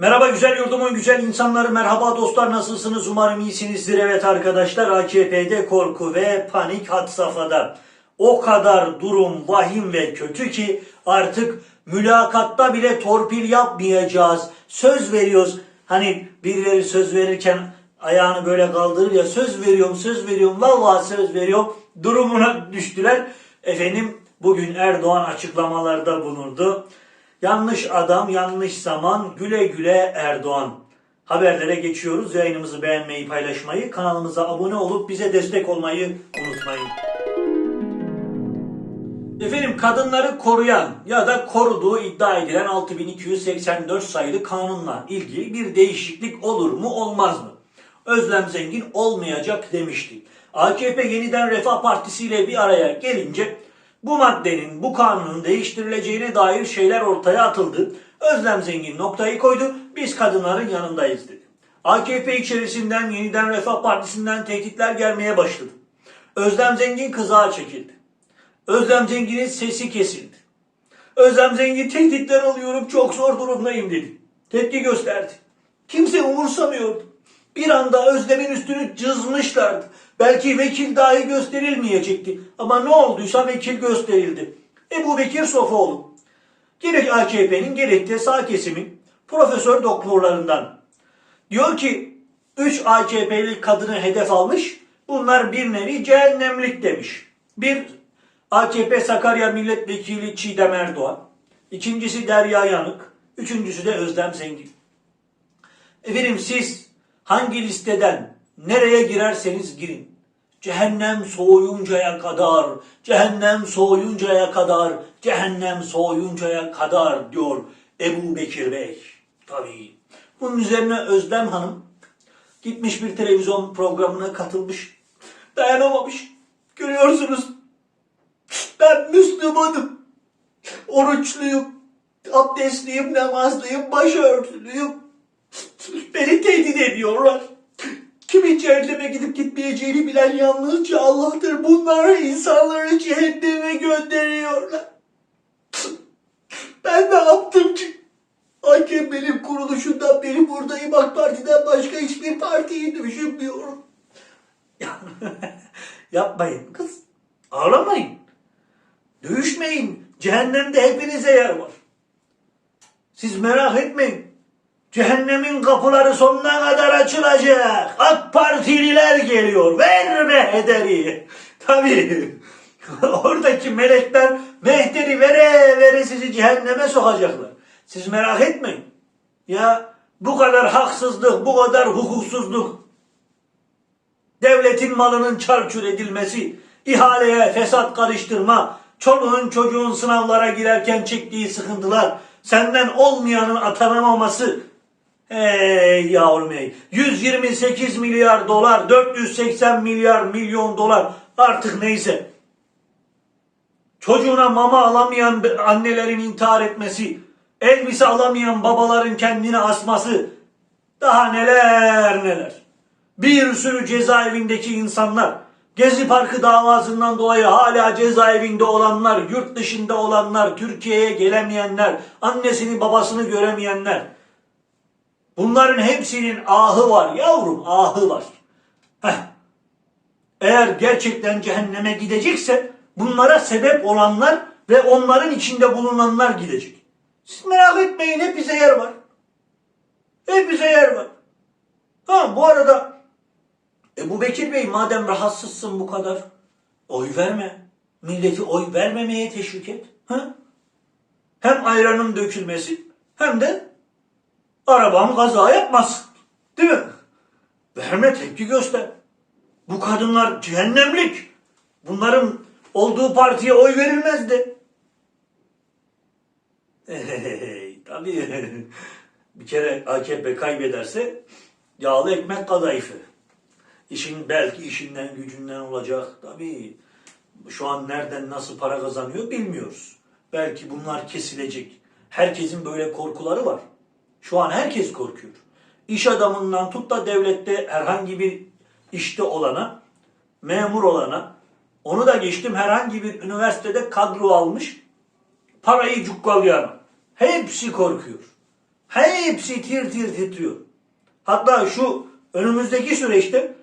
Merhaba güzel yurdumun güzel insanları, merhaba dostlar nasılsınız? Umarım iyisinizdir. Evet arkadaşlar AKP'de korku ve panik had safhada. O kadar durum vahim ve kötü ki artık mülakatta bile torpil yapmayacağız. Söz veriyoruz. Hani birileri söz verirken ayağını böyle kaldırır ya söz veriyorum söz veriyorum vallahi söz veriyorum durumuna düştüler. Efendim bugün Erdoğan açıklamalarda bulundu. Yanlış adam, yanlış zaman, güle güle Erdoğan. Haberlere geçiyoruz. Yayınımızı beğenmeyi, paylaşmayı, kanalımıza abone olup bize destek olmayı unutmayın. Efendim kadınları koruyan ya da koruduğu iddia edilen 6284 sayılı kanunla ilgili bir değişiklik olur mu olmaz mı? Özlem Zengin olmayacak demişti. AKP yeniden Refah Partisi ile bir araya gelince bu maddenin, bu kanunun değiştirileceğine dair şeyler ortaya atıldı. Özlem Zengin noktayı koydu. Biz kadınların yanındayız dedi. AKP içerisinden yeniden Refah Partisi'nden tehditler gelmeye başladı. Özlem Zengin kızağa çekildi. Özlem Zengin'in sesi kesildi. Özlem Zengin tehditler alıyorum çok zor durumdayım dedi. Tepki gösterdi. Kimse umursamıyordu. Bir anda Özlem'in üstünü cızmışlardı. Belki vekil dahi gösterilmeyecekti. Ama ne olduysa vekil gösterildi. Ebu Bekir Sofoğlu. Gerek AKP'nin gerek de sağ kesimin profesör doktorlarından. Diyor ki 3 AKP'li kadını hedef almış. Bunlar bir nevi cehennemlik demiş. Bir AKP Sakarya Milletvekili Çiğdem Erdoğan. İkincisi Derya Yanık. Üçüncüsü de Özlem Zengin. Efendim siz hangi listeden nereye girerseniz girin. Cehennem soğuyuncaya kadar, cehennem soğuyuncaya kadar, cehennem soğuyuncaya kadar diyor Ebu Bekir Bey. Tabii. Bunun üzerine Özlem Hanım gitmiş bir televizyon programına katılmış. Dayanamamış. Görüyorsunuz. Ben Müslümanım. Oruçluyum. Abdestliyim, namazlıyım, başörtülüyüm. Beni tehdit ediyorlar. Kimin cehenneme gidip gitmeyeceğini bilen yalnızca Allah'tır. Bunlar insanları cehenneme gönderiyorlar. Ben ne yaptım ki? AKP'nin kuruluşundan beri buradayım. AK Parti'den başka hiçbir partiyi düşünmüyorum. Yapmayın kız. Ağlamayın. Dövüşmeyin. Cehennemde hepinize yer var. Siz merak etmeyin. Cehennemin kapıları sonuna kadar açılacak. AK Partililer geliyor. Verme hederi. Tabii. Oradaki melekler mehteri vere vere sizi cehenneme sokacaklar. Siz merak etmeyin. Ya bu kadar haksızlık, bu kadar hukuksuzluk, devletin malının çarçur edilmesi, ihaleye fesat karıştırma, çoluğun çocuğun sınavlara girerken çektiği sıkıntılar, senden olmayanın atanamaması, Ey yavrum ey. 128 milyar dolar, 480 milyar milyon dolar artık neyse. Çocuğuna mama alamayan annelerin intihar etmesi, elbise alamayan babaların kendini asması, daha neler neler. Bir sürü cezaevindeki insanlar, Gezi Parkı davasından dolayı hala cezaevinde olanlar, yurt dışında olanlar, Türkiye'ye gelemeyenler, annesini babasını göremeyenler. Bunların hepsinin ahı var yavrum, ahı var. Heh. Eğer gerçekten cehenneme gidecekse bunlara sebep olanlar ve onların içinde bulunanlar gidecek. Siz merak etmeyin hep bize yer var. Hep bize yer var. Ha bu arada Ebu Bekir Bey madem rahatsızsın bu kadar oy verme. Milleti oy vermemeye teşvik et. Ha? Hem ayranın dökülmesi hem de arabam kaza yapmaz. Değil mi? Verme tepki göster. Bu kadınlar cehennemlik. Bunların olduğu partiye oy verilmezdi. Hey, tabii. Bir kere AKP kaybederse yağlı ekmek kadayıfı. İşin belki işinden gücünden olacak. Tabii şu an nereden nasıl para kazanıyor bilmiyoruz. Belki bunlar kesilecek. Herkesin böyle korkuları var. Şu an herkes korkuyor. İş adamından tut da devlette herhangi bir işte olana, memur olana, onu da geçtim herhangi bir üniversitede kadro almış, parayı cukkalayan. Hepsi korkuyor. Hepsi tir tir titriyor. Hatta şu önümüzdeki süreçte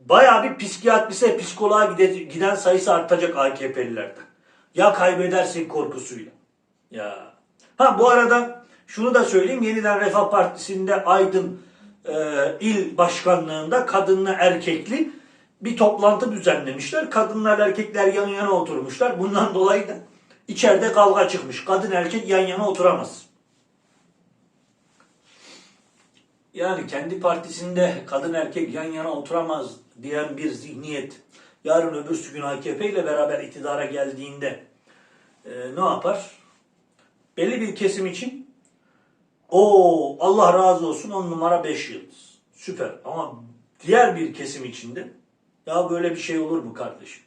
bayağı bir psikiyatrise, psikoloğa gide- giden sayısı artacak AKP'lilerden. Ya kaybedersek korkusuyla. Ya. Ha bu arada şunu da söyleyeyim. Yeniden Refah Partisi'nde Aydın e, il başkanlığında kadınlı erkekli bir toplantı düzenlemişler. Kadınlar erkekler yan yana oturmuşlar. Bundan dolayı da içeride kavga çıkmış. Kadın erkek yan yana oturamaz. Yani kendi partisinde kadın erkek yan yana oturamaz diyen bir zihniyet yarın öbürsü gün AKP ile beraber iktidara geldiğinde e, ne yapar? Belli bir kesim için o Allah razı olsun on numara 5 yıldız. Süper ama diğer bir kesim içinde ya böyle bir şey olur mu kardeşim?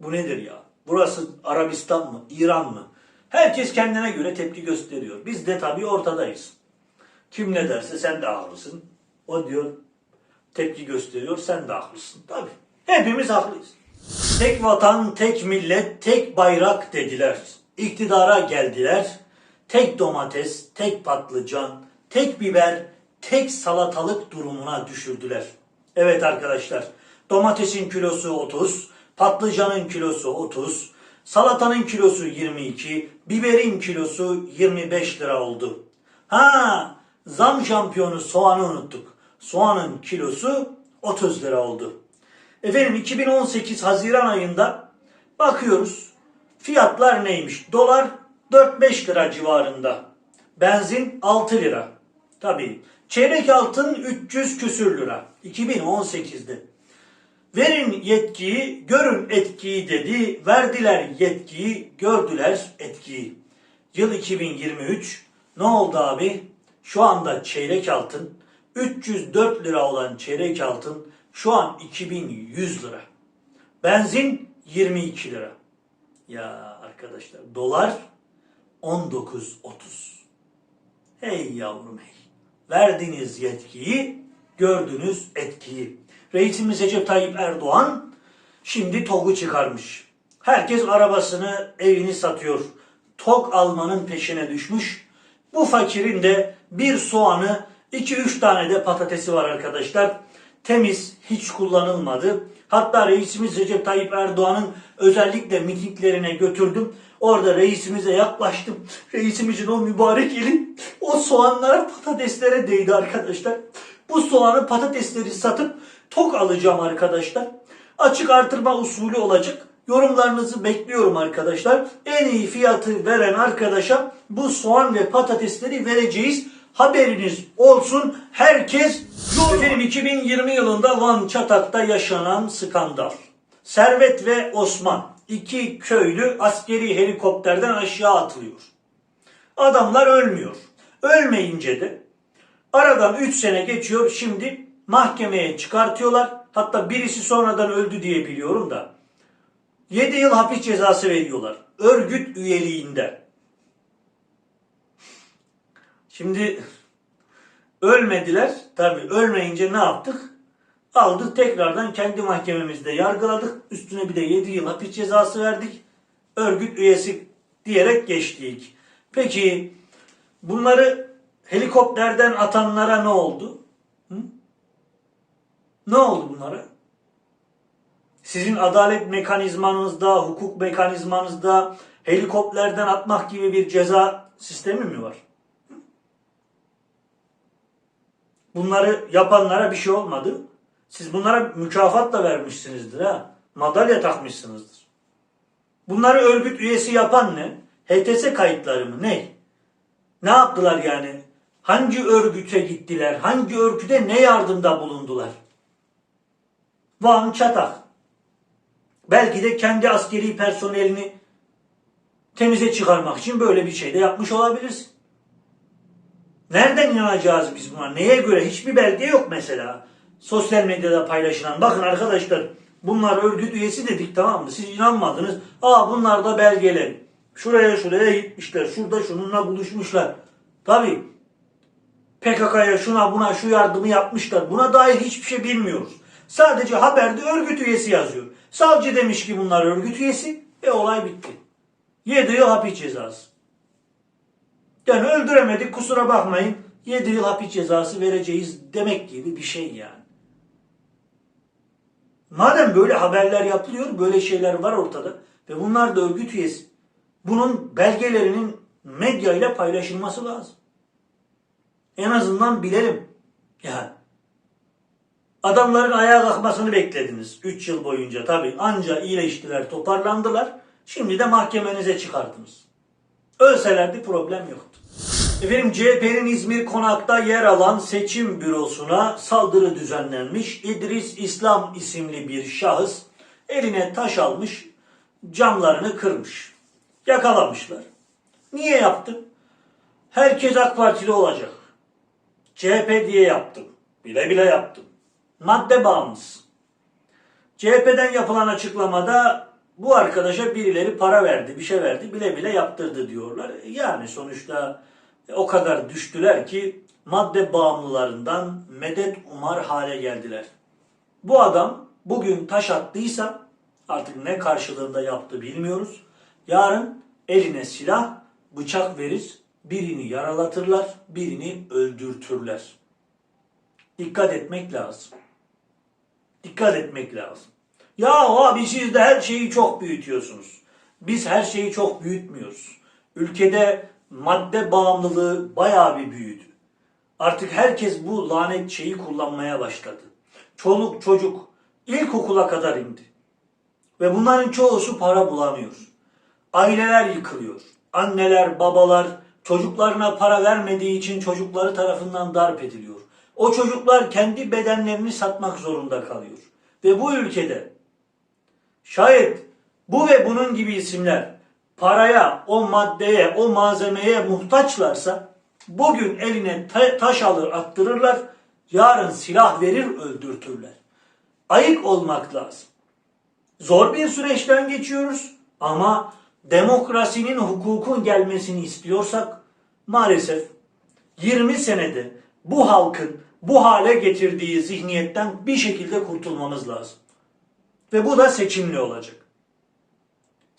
Bu nedir ya? Burası Arabistan mı? İran mı? Herkes kendine göre tepki gösteriyor. Biz de tabii ortadayız. Kim ne derse sen de haklısın. O diyor tepki gösteriyor sen de haklısın. Tabii. Hepimiz haklıyız. Tek vatan, tek millet, tek bayrak dediler. İktidara geldiler. Tek domates, tek patlıcan, tek biber, tek salatalık durumuna düşürdüler. Evet arkadaşlar. Domatesin kilosu 30, patlıcanın kilosu 30, salatanın kilosu 22, biberin kilosu 25 lira oldu. Ha, zam şampiyonu soğanı unuttuk. Soğanın kilosu 30 lira oldu. Efendim 2018 Haziran ayında bakıyoruz fiyatlar neymiş? Dolar 4-5 lira civarında. Benzin 6 lira. Tabii. Çeyrek altın 300 küsür lira. 2018'de. Verin yetkiyi, görün etkiyi dedi. Verdiler yetkiyi, gördüler etkiyi. Yıl 2023. Ne oldu abi? Şu anda çeyrek altın 304 lira olan çeyrek altın şu an 2100 lira. Benzin 22 lira. Ya arkadaşlar dolar 19.30. Hey yavrum hey. Verdiniz yetkiyi, gördünüz etkiyi. Reisimiz Recep Tayyip Erdoğan şimdi TOG'u çıkarmış. Herkes arabasını, evini satıyor. TOG almanın peşine düşmüş. Bu fakirin de bir soğanı, iki üç tane de patatesi var arkadaşlar. Temiz, hiç kullanılmadı. Hatta reisimiz Recep Tayyip Erdoğan'ın özellikle mitinglerine götürdüm. Orada reisimize yaklaştım. Reisimizin o mübarek eli o soğanlara patateslere değdi arkadaşlar. Bu soğanı patatesleri satıp tok alacağım arkadaşlar. Açık artırma usulü olacak. Yorumlarınızı bekliyorum arkadaşlar. En iyi fiyatı veren arkadaşa bu soğan ve patatesleri vereceğiz. Haberiniz olsun. Herkes Efendim 2020 yılında Van Çatak'ta yaşanan skandal. Servet ve Osman iki köylü askeri helikopterden aşağı atılıyor. Adamlar ölmüyor. Ölmeyince de aradan 3 sene geçiyor. Şimdi mahkemeye çıkartıyorlar. Hatta birisi sonradan öldü diye biliyorum da. 7 yıl hapis cezası veriyorlar. Örgüt üyeliğinde. Şimdi ölmediler. Tabii ölmeyince ne yaptık? Aldık tekrardan kendi mahkememizde yargıladık. Üstüne bir de 7 yıl hapis cezası verdik. Örgüt üyesi diyerek geçtik. Peki bunları helikopterden atanlara ne oldu? Hı? Ne oldu bunlara? Sizin adalet mekanizmanızda, hukuk mekanizmanızda helikopterden atmak gibi bir ceza sistemi mi var? Bunları yapanlara bir şey olmadı. Siz bunlara mükafat da vermişsinizdir ha. Madalya takmışsınızdır. Bunları örgüt üyesi yapan ne? HTS kayıtları mı? Ne? Ne yaptılar yani? Hangi örgüte gittiler? Hangi örgüte ne yardımda bulundular? Van Çatak. Belki de kendi askeri personelini temize çıkarmak için böyle bir şey de yapmış olabilirsin. Nereden inanacağız biz buna? Neye göre? Hiçbir belge yok mesela. Sosyal medyada paylaşılan. Bakın arkadaşlar bunlar örgüt üyesi dedik tamam mı? Siz inanmadınız. Aa bunlar da belgeler. Şuraya şuraya gitmişler. Şurada şununla buluşmuşlar. Tabii. PKK'ya şuna buna şu yardımı yapmışlar. Buna dair hiçbir şey bilmiyoruz. Sadece haberde örgüt üyesi yazıyor. Savcı demiş ki bunlar örgüt üyesi ve olay bitti. 7 yıl hapis cezası. Yani öldüremedik kusura bakmayın 7 yıl hapis cezası vereceğiz demek gibi bir şey yani. Madem böyle haberler yapılıyor, böyle şeyler var ortada ve bunlar da örgüt üyesi. Bunun belgelerinin medya ile paylaşılması lazım. En azından bilelim. Yani adamların ayağa kalkmasını beklediniz 3 yıl boyunca tabii. Anca iyileştiler, toparlandılar. Şimdi de mahkemenize çıkardınız. Ölselerdi problem yoktu. Efendim CHP'nin İzmir Konak'ta yer alan seçim bürosuna saldırı düzenlenmiş. İdris İslam isimli bir şahıs eline taş almış, camlarını kırmış. Yakalamışlar. Niye yaptı? Herkes AK Partili olacak. CHP diye yaptım. Bile bile yaptım. Madde bağımlısı. CHP'den yapılan açıklamada bu arkadaşa birileri para verdi, bir şey verdi, bile bile yaptırdı diyorlar. Yani sonuçta o kadar düştüler ki madde bağımlılarından medet umar hale geldiler. Bu adam bugün taş attıysa artık ne karşılığında yaptı bilmiyoruz. Yarın eline silah, bıçak verir, birini yaralatırlar, birini öldürtürler. Dikkat etmek lazım. Dikkat etmek lazım. Ya abi siz de her şeyi çok büyütüyorsunuz. Biz her şeyi çok büyütmüyoruz. Ülkede madde bağımlılığı bayağı bir büyüdü. Artık herkes bu lanet şeyi kullanmaya başladı. Çoluk çocuk ilkokula kadar indi. Ve bunların çoğusu para bulamıyor. Aileler yıkılıyor. Anneler, babalar çocuklarına para vermediği için çocukları tarafından darp ediliyor. O çocuklar kendi bedenlerini satmak zorunda kalıyor. Ve bu ülkede şayet bu ve bunun gibi isimler paraya, o maddeye, o malzemeye muhtaçlarsa bugün eline ta- taş alır attırırlar, yarın silah verir öldürtürler. Ayık olmak lazım. Zor bir süreçten geçiyoruz ama demokrasinin hukukun gelmesini istiyorsak maalesef 20 senede bu halkın bu hale getirdiği zihniyetten bir şekilde kurtulmamız lazım. Ve bu da seçimli olacak.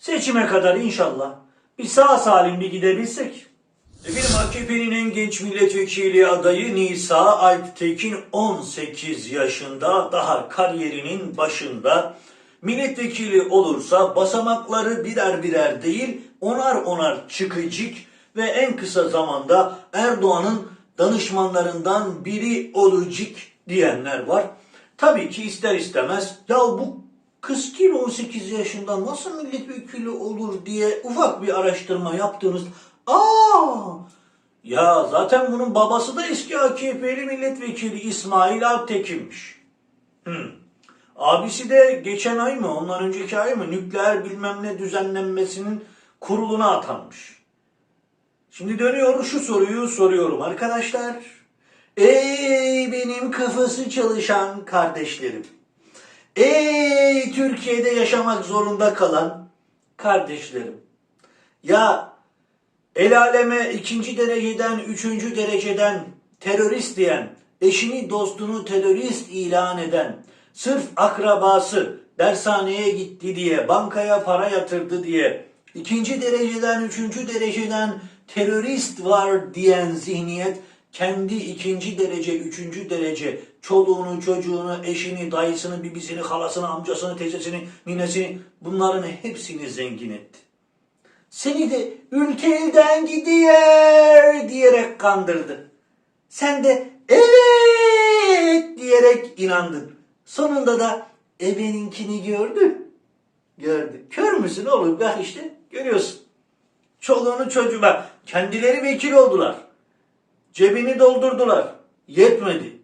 Seçime kadar inşallah bir sağ salim bir gidebilsek. Efendim AKP'nin en genç milletvekili adayı Nisa Alptekin 18 yaşında daha kariyerinin başında milletvekili olursa basamakları birer birer değil onar onar çıkacak ve en kısa zamanda Erdoğan'ın danışmanlarından biri olacak diyenler var. Tabii ki ister istemez ya bu kız kim 18 yaşında nasıl milletvekili olur diye ufak bir araştırma yaptığınız aa ya zaten bunun babası da eski AKP'li milletvekili İsmail Altekin'miş. Hmm. Abisi de geçen ay mı ondan önceki ay mı nükleer bilmem ne düzenlenmesinin kuruluna atanmış. Şimdi dönüyor şu soruyu soruyorum arkadaşlar. Ey benim kafası çalışan kardeşlerim. Ey Türkiye'de yaşamak zorunda kalan kardeşlerim. Ya el aleme ikinci dereceden, üçüncü dereceden terörist diyen, eşini dostunu terörist ilan eden, sırf akrabası dershaneye gitti diye, bankaya para yatırdı diye, ikinci dereceden, üçüncü dereceden terörist var diyen zihniyet, kendi ikinci derece, üçüncü derece çoluğunu, çocuğunu, eşini, dayısını, bibisini, halasını, amcasını, teyzesini, ninesini bunların hepsini zengin etti. Seni de ülke elden gidiyor diyerek kandırdı. Sen de evet diyerek inandın. Sonunda da ebeninkini gördün. Gördü. Kör müsün oğlum? Bak işte görüyorsun. Çoluğunu çocuğuna kendileri vekil oldular. Cebini doldurdular. Yetmedi.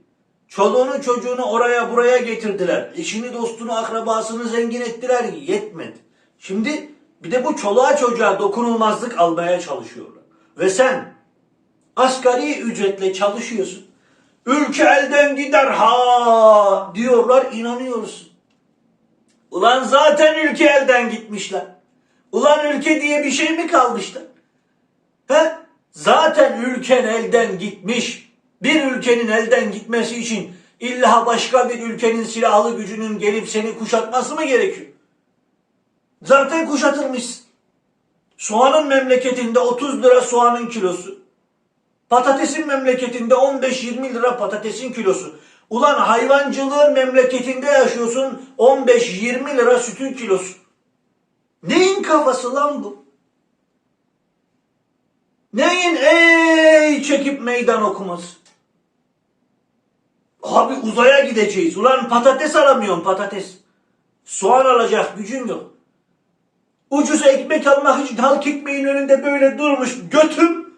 Çoluğunu çocuğunu oraya buraya getirdiler. Eşini dostunu akrabasını zengin ettiler. Yetmedi. Şimdi bir de bu çoluğa çocuğa dokunulmazlık almaya çalışıyorlar. Ve sen asgari ücretle çalışıyorsun. Ülke elden gider ha diyorlar inanıyorsun. Ulan zaten ülke elden gitmişler. Ulan ülke diye bir şey mi kalmıştı? He? Zaten ülken elden gitmiş. Bir ülkenin elden gitmesi için illa başka bir ülkenin silahlı gücünün gelip seni kuşatması mı gerekiyor? Zaten kuşatılmışsın. Soğanın memleketinde 30 lira soğanın kilosu. Patatesin memleketinde 15-20 lira patatesin kilosu. Ulan hayvancılığın memleketinde yaşıyorsun 15-20 lira sütün kilosu. Neyin kafası lan bu? Neyin ey çekip meydan okuması? Abi uzaya gideceğiz. Ulan patates alamıyorum patates. Soğan alacak gücün yok. Ucuz ekmek almak için halk ekmeğin önünde böyle durmuş götüm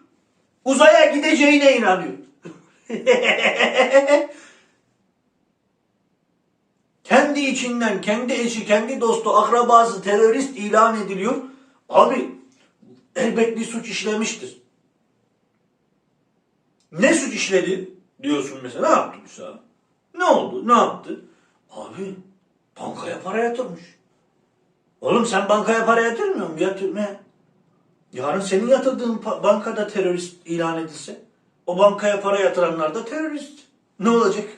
uzaya gideceğine inanıyor. kendi içinden, kendi eşi, kendi dostu, akrabası terörist ilan ediliyor. Abi elbet bir suç işlemiştir. Ne suç işledi diyorsun mesela. Ne yaptı Musa? Ne oldu? Ne yaptı? Abi bankaya para yatırmış. Oğlum sen bankaya para yatırmıyor musun? Yatırma. Yarın senin yatırdığın bankada terörist ilan edilse o bankaya para yatıranlar da terörist. Ne olacak?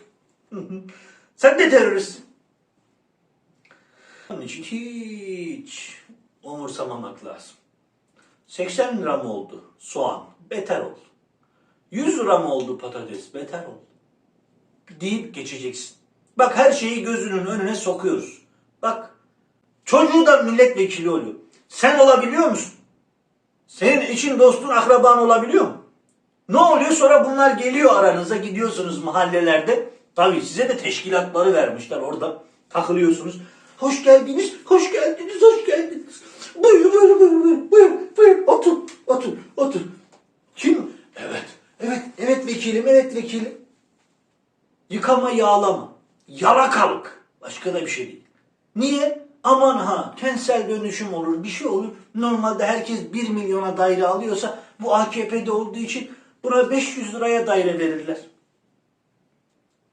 sen de teröristsin. Onun için hiç umursamamak lazım. 80 lira mı oldu soğan? Beter oldu. 100 lira mı oldu patates? Beter oldu. Deyip geçeceksin. Bak her şeyi gözünün önüne sokuyoruz. Bak çocuğu da milletvekili oluyor. Sen olabiliyor musun? Senin için dostun akraban olabiliyor mu? Ne oluyor sonra bunlar geliyor aranıza gidiyorsunuz mahallelerde. Tabii size de teşkilatları vermişler orada takılıyorsunuz. Hoş geldiniz, hoş geldiniz, hoş geldiniz. Buyurun, buyurun, buyurun, buyurun, buyurun, buyurun. Otur, otur, otur. Kim? Evet, evet, evet vekilim, evet vekilim. Yıkama, yağlama. Yalakalık. Başka da bir şey değil. Niye? Aman ha kentsel dönüşüm olur, bir şey olur. Normalde herkes 1 milyona daire alıyorsa bu AKP'de olduğu için buna 500 liraya daire verirler.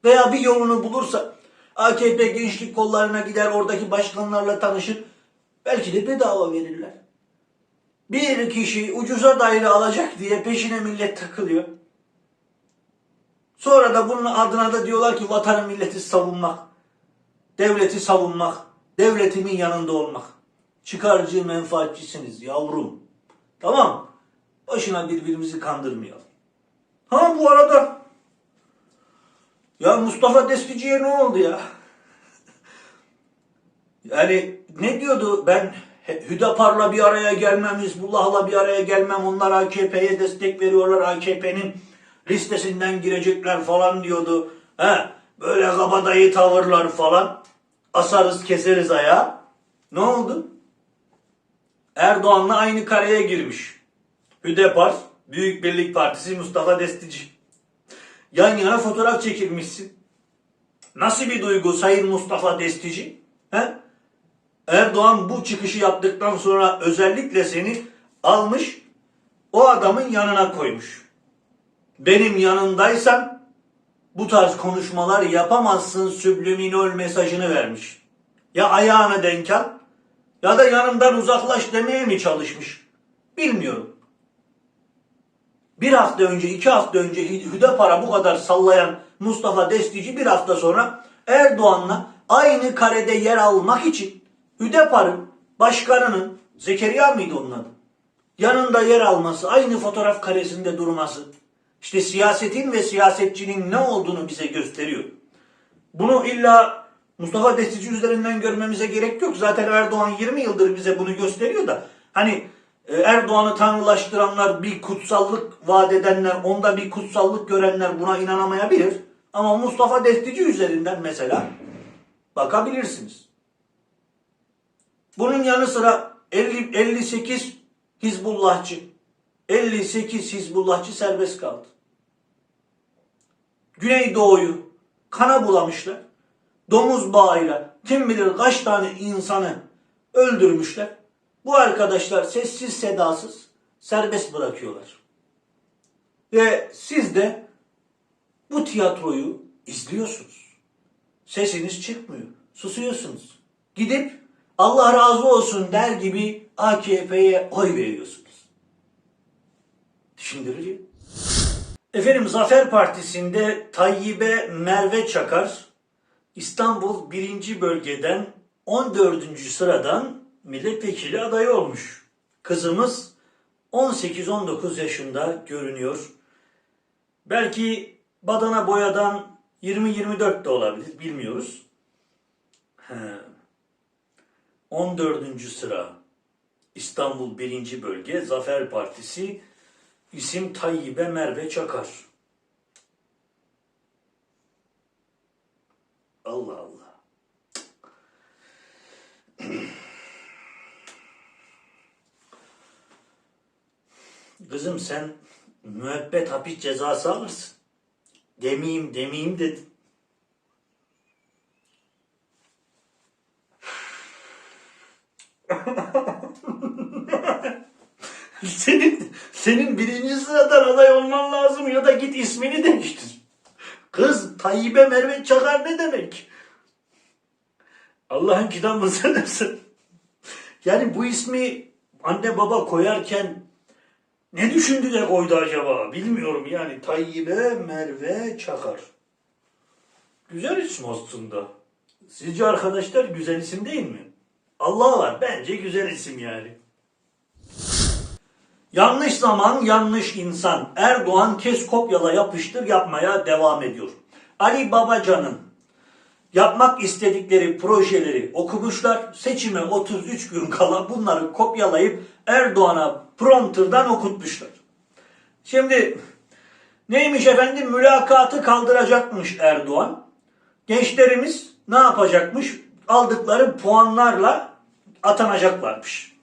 Veya bir yolunu bulursa AKP gençlik kollarına gider oradaki başkanlarla tanışır. Belki de bedava verirler. Bir kişi ucuza daire alacak diye peşine millet takılıyor. Sonra da bunun adına da diyorlar ki vatanı milleti savunmak, devleti savunmak, devletimin yanında olmak. Çıkarcı menfaatçisiniz yavrum. Tamam. Başına birbirimizi kandırmayalım. Ha bu arada ya Mustafa Destici'ye ne oldu ya? Yani ne diyordu ben Hüdapar'la bir araya gelmem, Hizbullah'la bir araya gelmem, onlar AKP'ye destek veriyorlar, AKP'nin listesinden girecekler falan diyordu. He, böyle kabadayı tavırlar falan. Asarız keseriz ayağı. Ne oldu? Erdoğan'la aynı kareye girmiş. Hüdapar, Büyük Birlik Partisi Mustafa Destici. Yan yana fotoğraf çekilmişsin. Nasıl bir duygu Sayın Mustafa Destici? He? Erdoğan bu çıkışı yaptıktan sonra özellikle seni almış o adamın yanına koymuş. Benim yanındaysan bu tarz konuşmalar yapamazsın sübliminol mesajını vermiş. Ya ayağına denk al ya da yanımdan uzaklaş demeye mi çalışmış? Bilmiyorum. Bir hafta önce, iki hafta önce Hüdapar'a bu kadar sallayan Mustafa Destici bir hafta sonra Erdoğan'la aynı karede yer almak için Hüdapar'ın başkanının Zekeriya mıydı onun adı? Yanında yer alması, aynı fotoğraf karesinde durması. İşte siyasetin ve siyasetçinin ne olduğunu bize gösteriyor. Bunu illa Mustafa Destici üzerinden görmemize gerek yok. Zaten Erdoğan 20 yıldır bize bunu gösteriyor da hani e, Erdoğan'ı tanrılaştıranlar, bir kutsallık vaat edenler, onda bir kutsallık görenler buna inanamayabilir. Ama Mustafa Destici üzerinden mesela bakabilirsiniz. Bunun yanı sıra 50, 58 Hizbullahçı, 58 Hizbullahçı serbest kaldı. Güneydoğu'yu kana bulamışlar. Domuz bağıyla kim bilir kaç tane insanı öldürmüşler. Bu arkadaşlar sessiz sedasız serbest bırakıyorlar. Ve siz de bu tiyatroyu izliyorsunuz. Sesiniz çıkmıyor. Susuyorsunuz. Gidip Allah razı olsun der gibi AKP'ye oy veriyorsunuz. Düşündürücü. Efendim Zafer Partisi'nde Tayyip'e Merve Çakar İstanbul 1. bölgeden 14. sıradan milletvekili adayı olmuş. Kızımız 18-19 yaşında görünüyor. Belki badana boyadan 20-24 de olabilir. Bilmiyoruz. He. 14. sıra İstanbul 1. Bölge Zafer Partisi isim Tayyibe Merve Çakar. Allah Allah. Kızım sen müebbet hapis cezası alırsın. Demeyeyim demeyeyim dedim. senin senin birinci sıradan aday olman lazım ya da git ismini değiştir. Kız Tayyip'e Merve Çakar ne demek? Allah'ın kitabını sanırsın. Yani bu ismi anne baba koyarken ne düşündü de koydu acaba? Bilmiyorum yani. Tayyip'e Merve Çakar. Güzel isim aslında. Sizce arkadaşlar güzel isim değil mi? Allah var. Bence güzel isim yani. Yanlış zaman, yanlış insan. Erdoğan kes kopyala yapıştır yapmaya devam ediyor. Ali Babacan'ın yapmak istedikleri projeleri okumuşlar. Seçime 33 gün kala bunları kopyalayıp Erdoğan'a prompterdan okutmuşlar. Şimdi neymiş efendim mülakatı kaldıracakmış Erdoğan. Gençlerimiz ne yapacakmış? Aldıkları puanlarla atanacaklarmış.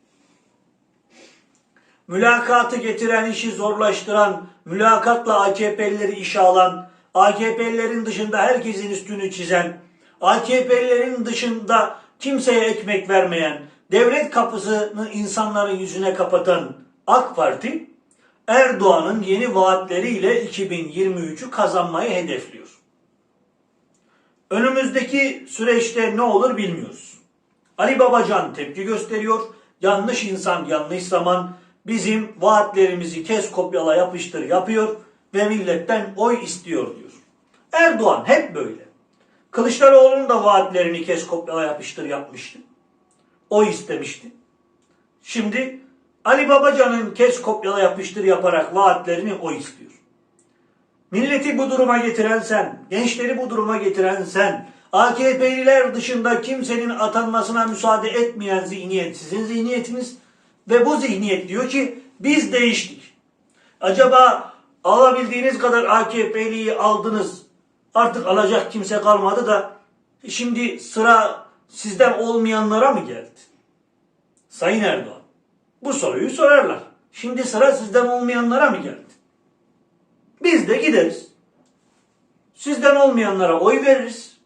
Mülakatı getiren, işi zorlaştıran, mülakatla AKP'lileri işe alan, AKP'lilerin dışında herkesin üstünü çizen, AKP'lilerin dışında kimseye ekmek vermeyen, devlet kapısını insanların yüzüne kapatan AK Parti, Erdoğan'ın yeni vaatleriyle 2023'ü kazanmayı hedefliyor. Önümüzdeki süreçte ne olur bilmiyoruz. Ali Babacan tepki gösteriyor. Yanlış insan, yanlış zaman bizim vaatlerimizi kes kopyala yapıştır yapıyor ve milletten oy istiyor diyor. Erdoğan hep böyle. Kılıçdaroğlu'nun da vaatlerini kes kopyala yapıştır yapmıştı. Oy istemişti. Şimdi Ali Babacan'ın kes kopyala yapıştır yaparak vaatlerini o istiyor. Milleti bu duruma getiren sen, gençleri bu duruma getiren sen, AKP'liler dışında kimsenin atanmasına müsaade etmeyen zihniyet sizin zihniyetiniz ve bu zihniyet diyor ki biz değiştik. Acaba alabildiğiniz kadar AKP'liyi aldınız artık alacak kimse kalmadı da şimdi sıra sizden olmayanlara mı geldi? Sayın Erdoğan bu soruyu sorarlar. Şimdi sıra sizden olmayanlara mı geldi? Biz de gideriz. Sizden olmayanlara oy veririz.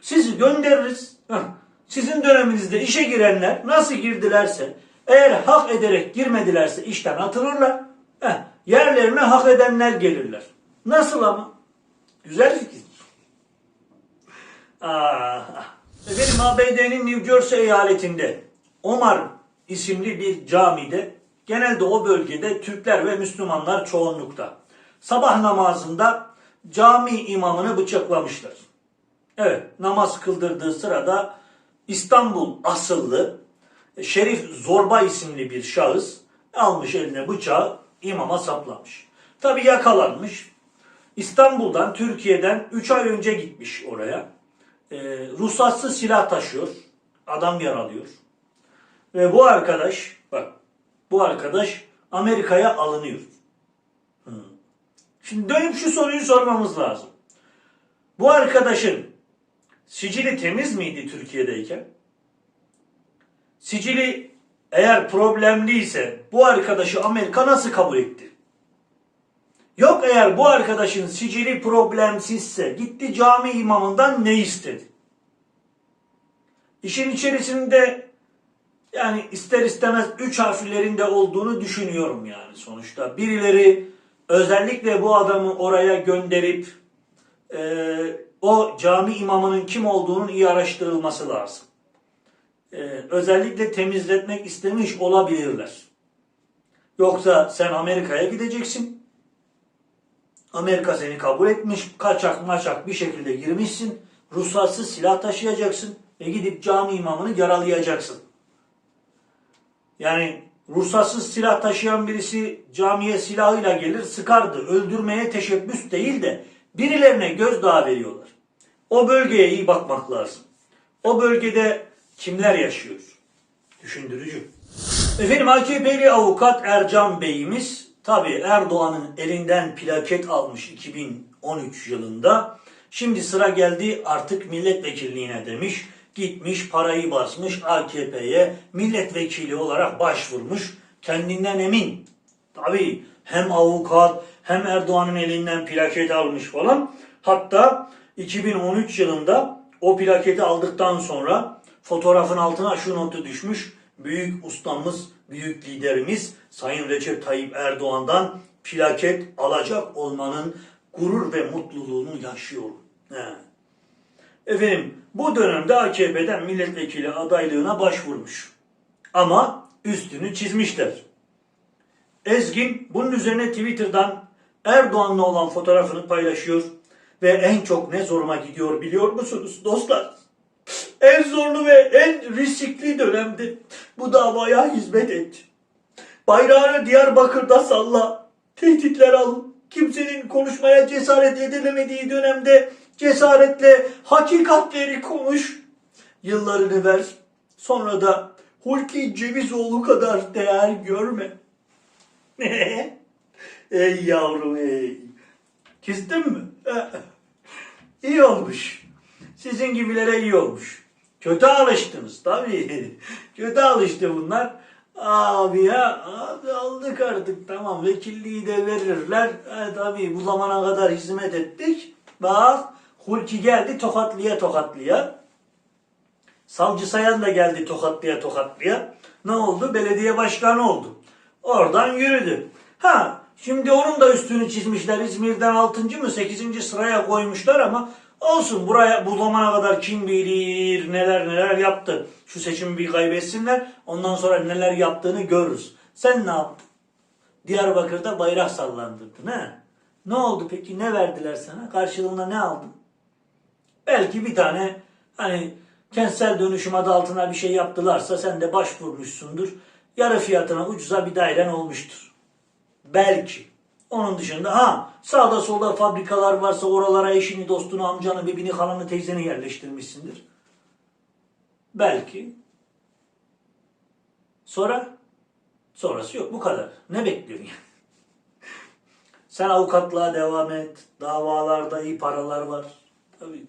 Sizi göndeririz. Sizin döneminizde işe girenler nasıl girdilerse eğer hak ederek girmedilerse işten atılırlar. Heh. Yerlerine hak edenler gelirler. Nasıl ama? Güzel fikir. Ah. Efendim ABD'nin New Jersey eyaletinde Omar isimli bir camide genelde o bölgede Türkler ve Müslümanlar çoğunlukta. Sabah namazında cami imamını bıçaklamışlar. Evet namaz kıldırdığı sırada İstanbul asıllı Şerif Zorba isimli bir şahıs almış eline bıçağı imama saplamış. Tabi yakalanmış. İstanbul'dan, Türkiye'den 3 ay önce gitmiş oraya. Ee, ruhsatsız silah taşıyor. Adam yaralıyor. Ve bu arkadaş, bak bu arkadaş Amerika'ya alınıyor. Şimdi dönüp şu soruyu sormamız lazım. Bu arkadaşın sicili temiz miydi Türkiye'deyken? Sicili eğer problemliyse bu arkadaşı Amerika nasıl kabul etti? Yok eğer bu arkadaşın sicili problemsizse gitti cami imamından ne istedi? İşin içerisinde yani ister istemez üç harflerinde olduğunu düşünüyorum yani sonuçta. Birileri özellikle bu adamı oraya gönderip e, o cami imamının kim olduğunun iyi araştırılması lazım. E, özellikle temizletmek istemiş olabilirler. Yoksa sen Amerika'ya gideceksin. Amerika seni kabul etmiş. Kaçak maçak bir şekilde girmişsin. Ruhsatsız silah taşıyacaksın. Ve gidip cami imamını yaralayacaksın. Yani ruhsatsız silah taşıyan birisi camiye silahıyla gelir sıkardı. Öldürmeye teşebbüs değil de birilerine gözdağı veriyorlar. O bölgeye iyi bakmak lazım. O bölgede kimler yaşıyor? Düşündürücü. Efendim AKP'li avukat Ercan Bey'imiz tabi Erdoğan'ın elinden plaket almış 2013 yılında. Şimdi sıra geldi artık milletvekilliğine demiş. Gitmiş parayı basmış AKP'ye milletvekili olarak başvurmuş. Kendinden emin. Tabi hem avukat hem Erdoğan'ın elinden plaket almış falan. Hatta 2013 yılında o plaketi aldıktan sonra fotoğrafın altına şu notu düşmüş. Büyük ustamız, büyük liderimiz Sayın Recep Tayyip Erdoğan'dan plaket alacak olmanın gurur ve mutluluğunu yaşıyorum. He. Efendim bu dönemde AKP'den milletvekili adaylığına başvurmuş. Ama üstünü çizmişler. Ezgin bunun üzerine Twitter'dan Erdoğan'la olan fotoğrafını paylaşıyor ve en çok ne zoruma gidiyor biliyor musunuz dostlar? En zorlu ve en riskli dönemde bu davaya hizmet et. Bayrağını Diyarbakır'da salla. Tehditler al. Kimsenin konuşmaya cesaret edilemediği dönemde cesaretle hakikatleri konuş. Yıllarını ver. Sonra da Hulki Cevizoğlu kadar değer görme. ey yavrum ey. Küstün mü? iyi olmuş. Sizin gibilere iyi olmuş. Kötü alıştınız tabii. Kötü alıştı bunlar. Abi ya abi aldık artık tamam vekilliği de verirler. E, tabii bu zamana kadar hizmet ettik. Bak Hulki geldi tokatlıya tokatlıya. Savcı Sayan da geldi tokatlıya tokatlıya. Ne oldu? Belediye başkanı oldu. Oradan yürüdü. Ha şimdi onun da üstünü çizmişler. İzmir'den 6. mı 8. sıraya koymuşlar ama olsun buraya bu zamana kadar kim bilir neler neler yaptı. Şu seçimi bir kaybetsinler. Ondan sonra neler yaptığını görürüz. Sen ne yaptın? Diyarbakır'da bayrak sallandırdın ha? Ne oldu peki? Ne verdiler sana? Karşılığında ne aldın? Belki bir tane hani kentsel dönüşüm adı altına bir şey yaptılarsa sen de başvurmuşsundur. Yarı fiyatına ucuza bir dairen olmuştur. Belki. Onun dışında ha sağda solda fabrikalar varsa oralara eşini, dostunu, amcanı, bebini, halanı, teyzeni yerleştirmişsindir. Belki. Sonra? Sonrası yok. Bu kadar. Ne bekliyorsun yani? Sen avukatlığa devam et. Davalarda iyi paralar var. Tabii.